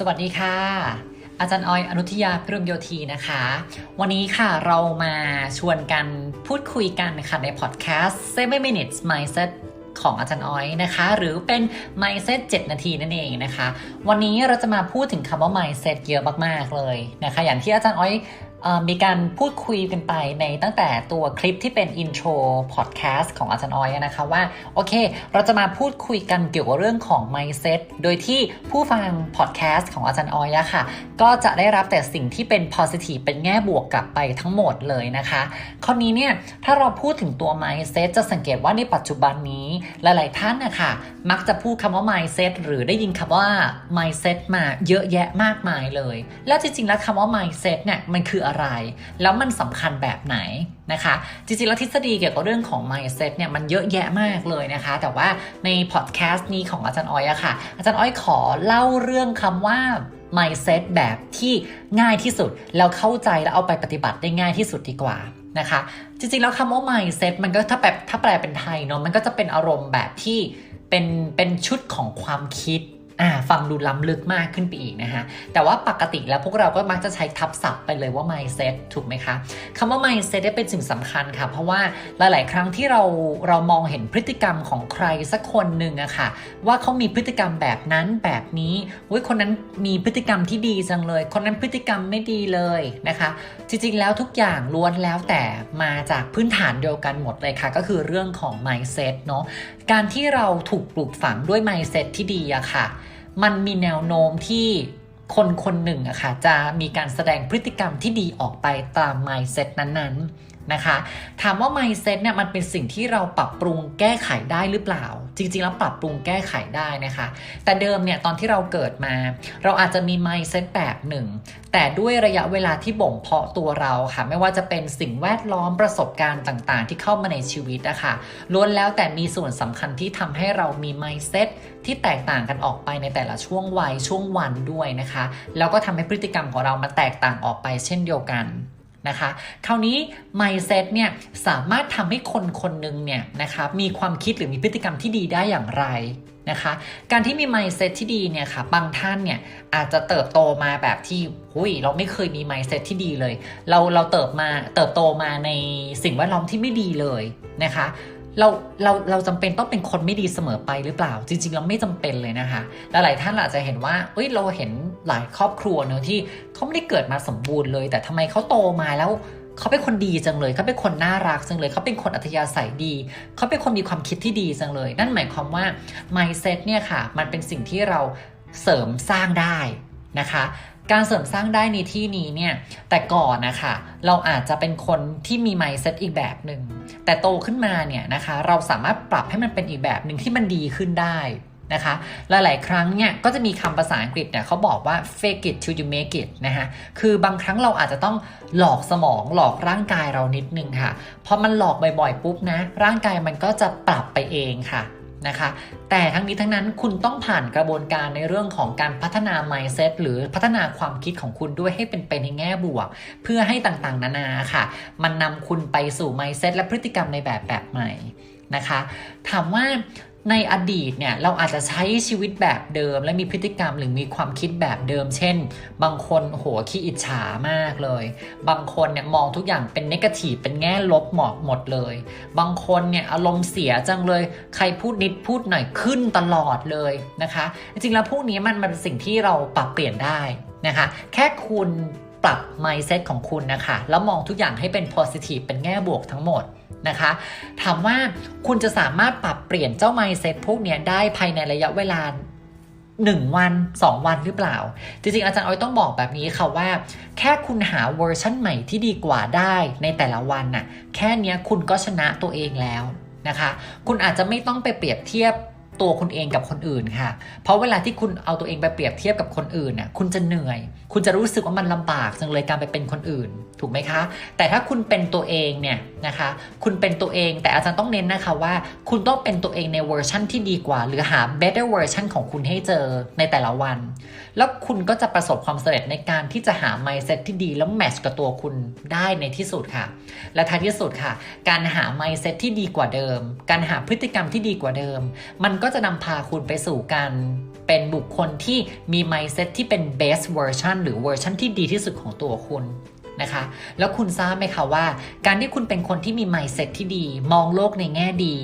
สวัสดีค่ะ อาจารย์ออยอนุทิยาพิรมโยธีนะคะ วันนี้ค่ะเรามาชวนกันพูดคุยกันนะคะในพอดแคสต์7 minutes mindset ของอาจารย์ออยนะคะ หรือเป็น mindset 7 นาทีนั่นเองนะคะ วันนี้เราจะมาพูดถึงคำว่า mindset เยอะมาก ๆ เลยนะคะ อย่างที่อาจารย์ออยเอ่อ มีการพูดคุยกันไปในตั้งแต่ตัวคลิปที่เป็น intro podcast ของอาจารย์ออยนะคะว่า โอเค เราจะมาพูดคุยกันเกี่ยวกับเรื่องของ mindset โดยที่ผู้ฟัง podcast ของอาจารย์ออยอะค่ะ ก็จะได้รับแต่สิ่งที่เป็น positive เป็นแง่บวกกลับไปทั้งหมดเลยนะคะคราวนี้เนี่ยถ้าเราพูดถึงตัว mindset จะสังเกตว่าในปัจจุบันนี้หลาย ๆ ท่านนะคะมักจะพูดคำว่า mindset หรือได้ยินคำว่า mindset มาเยอะแยะมากมายเลย แล้วจริง ๆ แล้วคำว่า mindset เนี่ยมันคืออะไร แล้วมันสำคัญแบบไหนนะคะ จริงๆ แล้วทฤษฎีเกี่ยวกับเรื่องของ mindset เนี่ยมันเยอะแยะมากเลยนะคะ แต่ว่าในพอดแคสต์นี้ของอาจารย์อ้อยอะค่ะ อาจารย์อ้อยขอเล่าเรื่องคำว่า mindset แบบที่ง่ายที่สุด แล้วเข้าใจแล้วเอาไปปฏิบัติได้ง่ายที่สุดดีกว่านะคะ จริงๆ แล้วคำว่า mindset มันก็ถ้าแบบถ้าแปลเป็นไทยเนาะมันก็จะเป็นอารมณ์แบบที่เป็นเป็นชุดของความคิด อ่าฟังดูล้ำลึกมากขึ้นไปอีกนะคะแต่ว่าปกติแล้วพวกเราก็มักจะใช้ทับศัพท์ไปเลยว่า mindset ถูกไหมคะคำว่า mindset เนี่ยเป็นสิ่งสำคัญค่ะ เพราะว่าหลาย ๆ ครั้งที่เราเรามองเห็นพฤติกรรมของใครสักคนหนึ่งอะค่ะ ว่าเขามีพฤติกรรมแบบนั้นแบบนี้เว้ยคนนั้นมีพฤติกรรมที่ดีจังเลย คนนั้นพฤติกรรมไม่ดีเลยนะคะ จริง ๆ แล้วทุกอย่างล้วนแล้วแต่มาจากพื้นฐานเดียวกันหมดเลยค่ะ ก็คือเรื่องของ mindset เนาะการที่เราถูกปลูกฝังด้วย mindset ที่ดีอะค่ะ มันมีแนวโน้มที่คนคนหนึ่งอะค่ะจะมีการแสดงพฤติกรรมที่ดีออกไปตาม mindset นั้นๆ นะคะ ถามว่า mindset เนี่ยมันเป็นสิ่งที่เราปรับปรุงแก้ไขได้หรือเปล่า จริง ๆ แล้วปรับปรุงแก้ไขได้นะคะ แต่เดิมเนี่ยตอนที่เราเกิดมา เราอาจจะมี mindset แบบหนึ่ง แต่ด้วยระยะเวลาที่บ่มเพาะตัวเราค่ะ ไม่ว่าจะเป็นสิ่งแวดล้อมประสบการณ์ต่างๆ ที่เข้ามาในชีวิตอะคะล้วนแล้วแต่มีส่วนสำคัญที่ทำให้เรามี mindset ที่แตกต่างกันออกไปในแต่ละช่วงวัยช่วงวันด้วยนะคะ แล้วก็ทำให้พฤติกรรมของเรามาแตกต่างออกไปเช่นเดียวกัน นะคะ คราวนี้ mindset เนี่ยสามารถทำให้คนคนหนึ่งเนี่ยนะคะมีความคิดหรือมีพฤติกรรมที่ดีได้อย่างไรนะคะการที่มี mindset ที่ดีเนี่ยค่ะบางท่านเนี่ยอาจจะเติบโตมาแบบที่หุยเราไม่เคยมี mindset ที่ดีเลย เราเราเติบมาเติบโตมาในสิ่งแวดล้อมที่ไม่ดีเลยนะคะ เราเราเราจำเป็นต้องเป็นคนไม่ดีเสมอไปหรือเปล่า จริง ๆ เราไม่จำเป็นเลยนะคะและหลายท่านอาจจะเห็นว่าเอ้ยเราเห็นหลายครอบครัวเนอะที่เขาไม่ได้เกิดมาสมบูรณ์เลย แต่ทำไมเขาโตมาแล้วเขาเป็นคนดีจังเลยเขาเป็นคนน่ารักจังเลยเขาเป็นคนอัธยาศัยดีเขาเป็นคนมีความคิดที่ดีจังเลย นั่นหมายความว่า mindset เนี่ยค่ะ มันเป็นสิ่งที่เราเสริมสร้างได้ นะคะ การเสริมสร้างได้ในที่นี้เนี่ยแต่ก่อนนะคะเราอาจจะเป็นคนที่มี mindset อีกแบบหนึ่งแต่โตขึ้นมาเนี่ยนะคะเราสามารถปรับให้มันเป็นอีกแบบหนึ่งที่มันดีขึ้นได้นะคะลหลาย ๆ ครั้งเนี่ยก็จะมีคำภาษาอังกฤษเนี่ยเขาบอกว่า fake it till you make it นะคะคือบางครั้งเราอาจจะต้องหลอกสมองหลอกร่างกายเรานิดนึงค่ะพอมันหลอกบ่อย ๆ ปุ๊บนะร่างกายมันก็จะปรับไปเองค่ะ นะคะ แต่ทั้งนี้ทั้งนั้นคุณต้องผ่านกระบวนการในเรื่องของการพัฒนา mindset หรือพัฒนาความคิดของคุณด้วยให้เป็นไปในแง่บวก เพื่อให้ต่างๆ นานาค่ะ มันนำคุณไปสู่ mindset และพฤติกรรมในแบบแบบใหม่นะคะ ถามว่า ในอดีตเนี่ยเราอาจจะใช้ชีวิตแบบเดิม และมีพฤติกรรมหรือมีความคิดแบบเดิม เช่น บางคนโหขี้อิจฉามากเลย บางคนเนี่ยมองทุกอย่างเป็นนกาทีฟเป็นแง่ลบหมดหมดเลย บางคนเนี่ยอารมณ์เสียจังเลย ใครพูดนิดพูดหน่อยขึ้นตลอดเลยนะคะ จริงๆแล้วพวกนี้มันมันเป็นสิ่งที่เราปรับเปลี่ยนได้นะคะ แค่คุณ ปรับ mindset ของคุณนะคะ แล้วมองทุกอย่างให้เป็น positive เป็นแง่บวกทั้งหมดนะคะ ถามว่าคุณจะสามารถปรับเปลี่ยนเจ้า mindset พวกนี้ได้ภายในระยะเวลา1 วัน 2 วันหรือเปล่า จริงๆ อาจารย์อ้อยต้องบอกแบบนี้ค่ะว่า แค่คุณหาเวอร์ชั่นใหม่ที่ดีกว่าได้ในแต่ละวันน่ะแค่นี้คุณก็ชนะตัวเองแล้วนะคะ คุณอาจจะไม่ต้องไปเปรียบเทียบ ตัวคุณเองกับคนอื่นค่ะ เพราะเวลาที่คุณเอาตัวเองไปเปรียบเทียบกับคนอื่นน่ะคุณจะเหนื่อย คุณจะรู้สึกว่ามันลำบากจังเลยการไปเป็นคนอื่น ถูกไหมคะ แต่ถ้าคุณเป็นตัวเองเนี่ยนะคะ คุณเป็นตัวเองแต่อาจารย์ต้องเน้นนะคะว่า คุณต้องเป็นตัวเองในเวอร์ชั่นที่ดีกว่า หรือหา better version ของคุณให้เจอในแต่ละวัน แล้วคุณก็จะประสบความสำเร็จในการที่จะหา mindset ที่ดีแล้วแมทช์กับตัวคุณได้ในที่สุดค่ะ และท้ายที่สุดค่ะ การหา mindset ที่ดีกว่าเดิม การหาพฤติกรรมที่ดีกว่าเดิม มันก็ก็จะนำพาคุณไปสู่การเป็นบุคคลที่มี mindset ที่เป็น best version หรือเวอร์ชันที่ดีที่สุดของตัวคุณนะคะ แล้วคุณทราบไหมคะว่า การที่คุณเป็นคนที่มี mindset ที่ดี มองโลกในแง่ดี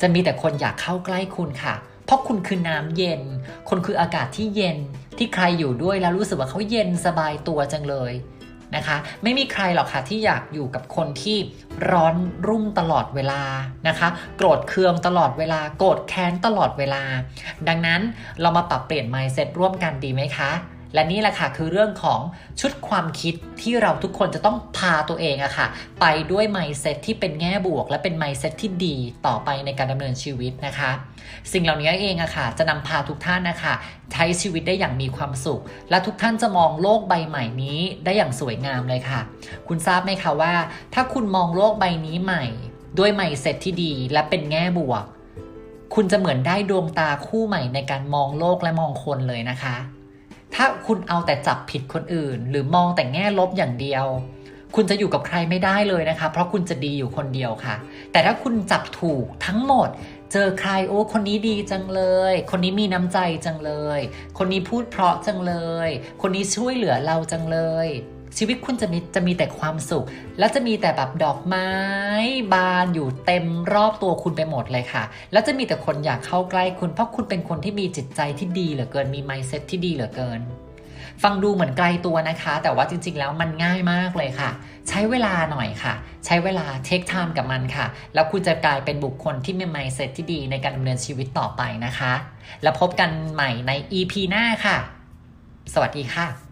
จะมีแต่คนอยากเข้าใกล้คุณค่ะ เพราะคุณคือน้ำเย็น คนคืออากาศที่เย็นที่ใครอยู่ด้วยแล้วรู้สึกว่าเขาเย็นสบายตัวจังเลย นะคะ ไม่มีใครหรอกค่ะที่อยากอยู่กับคนที่ร้อนรุ่มตลอดเวลานะคะ โกรธเคืองตลอดเวลา โกรธแค้นตลอดเวลา ดังนั้นเรามาปรับเปลี่ยน mindset ร่วมกันดีไหมคะ และนี่แหละค่ะคือเรื่องของชุดความคิดที่เราทุกคนจะต้องพาตัวเองอะค่ะ ไปด้วย mindset ที่เป็นแง่บวก และเป็น mindset ที่ดีต่อไปในการดำเนินชีวิตนะคะ สิ่งเหล่านี้เองอะค่ะ จะนำพาทุกท่านนะคะใช้ชีวิตได้อย่างมีความสุข และทุกท่านจะมองโลกใบใหม่นี้ได้อย่างสวยงามเลยค่ะ คุณทราบไหมคะว่า ถ้าคุณมองโลกใบนี้ใหม่ ด้วย mindset ที่ดี และเป็นแง่บวก คุณจะเหมือนได้ดวงตาคู่ใหม่ในการมองโลกและมองคนเลยนะคะ ถ้าคุณเอาแต่จับผิดคนอื่น หรือมองแต่แง่ลบอย่างเดียว คุณจะอยู่กับใครไม่ได้เลยนะคะ เพราะคุณจะดีอยู่คนเดียวค่ะ แต่ถ้าคุณจับถูกทั้งหมด เจอใครโอ้คนนี้ดีจังเลย คนนี้มีน้ำใจจังเลย คนนี้พูดเพราะจังเลย คนนี้ช่วยเหลือเราจังเลย ชีวิตคุณจะมีจะมีแต่ความสุข แล้วจะมีแต่แบบดอกไม้บานอยู่เต็มรอบตัวคุณไปหมดเลยค่ะ แล้วจะมีแต่คนอยากเข้าใกล้คุณเพราะคุณเป็นคนที่มีจิตใจที่ดีเหลือเกินมี mindset ที่ดีเหลือเกิน ฟังดูเหมือนไกลตัวนะคะ แต่ว่าจริง ๆ แล้วมันง่ายมากเลยค่ะ ใช้เวลาหน่อยค่ะ ใช้เวลาเทคไทม์กับมันค่ะ แล้วคุณจะกลายเป็นบุคคลที่มี mindset ที่ดีในการดำเนินชีวิตต่อไปนะคะ แล้วพบกันใหม่ใน EP หน้าค่ะ สวัสดีค่ะ